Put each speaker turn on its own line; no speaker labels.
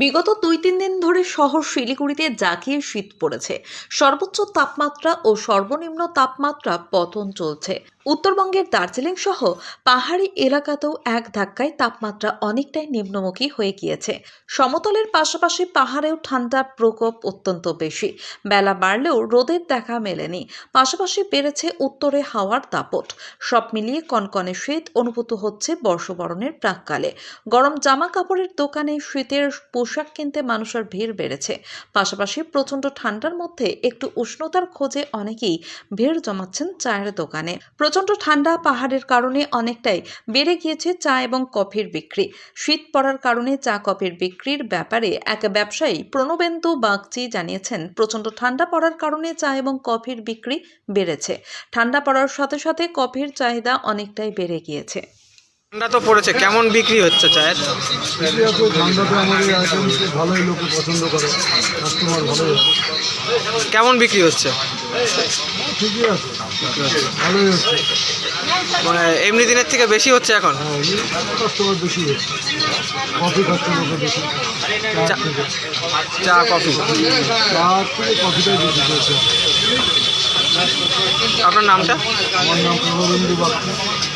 বিগত দুই, তিন দিন ধরে শহর শিলিগুড়িতে জাঁকিয়ে শীত পড়েছে। সর্বোচ্চ তাপমাত্রা ও সর্বনিম্ন তাপমাত্রা পতন চলছে। উত্তরবঙ্গের দার্জিলিং সহ পাহাড়ি এলাকাতেও এক ধাক্কায় তাপমাত্রা অনেকটাই নিম্নমুখী হয়ে গিয়েছে। সমতলের পাশাপাশি পাহাড়েও ঠান্ডার প্রকোপ অত্যন্ত বেশি। বেলা বাড়লেও রোদের দেখা মেলেনি। পাশাপাশি বেড়েছে উত্তরে হাওয়ার দাপট। সব মিলিয়ে কনকনে শীত অনুভূত হচ্ছে বর্ষবরণের প্রাককালে। গরম জামা কাপড়ের দোকানে শীতের পোশাক কিনতে মানুষের ভিড় বেড়েছে। পাশাপাশি প্রচণ্ড ঠান্ডার মধ্যে একটু উষ্ণতার খোঁজে অনেকেই ভিড় জমাচ্ছেন চায়ের দোকানে। প্রচণ্ড ঠান্ডা পাহাড়ের কারণে অনেকটাই বেড়ে গিয়েছে চা এবং কফির বিক্রি। শীত পড়ার কারণে চা, কফির বিক্রির ব্যাপারে এক ব্যবসায়ী প্রণবেন্দু বাগচি জানিয়েছেন, প্রচণ্ড ঠান্ডা পড়ার কারণে চা এবং কফির বিক্রি বেড়েছে। ঠান্ডা পড়ার সাথে সাথে কফির চাহিদা অনেকটাই বেড়ে গিয়েছে।
ঠান্ডা তো পড়েছে, কেমন বিক্রি হচ্ছে চায়ের?
ঠান্ডাতে আমার এই আইটেম ভালোই পছন্দ করে কাস্টমার
কেমন বিক্রি হচ্ছে?
ঠিকই আছে। ভালোই হচ্ছে।
মানে এমনি দিনের থেকে বেশি হচ্ছে এখন?
হ্যাঁ কাস্টমার বেশি হচ্ছে। কফি বেশি।
চা- কফি।
থেকে কফিটাই বেশি হচ্ছে
আপনার নামটা?
আমার নাম প্রবন্ধু বাগচি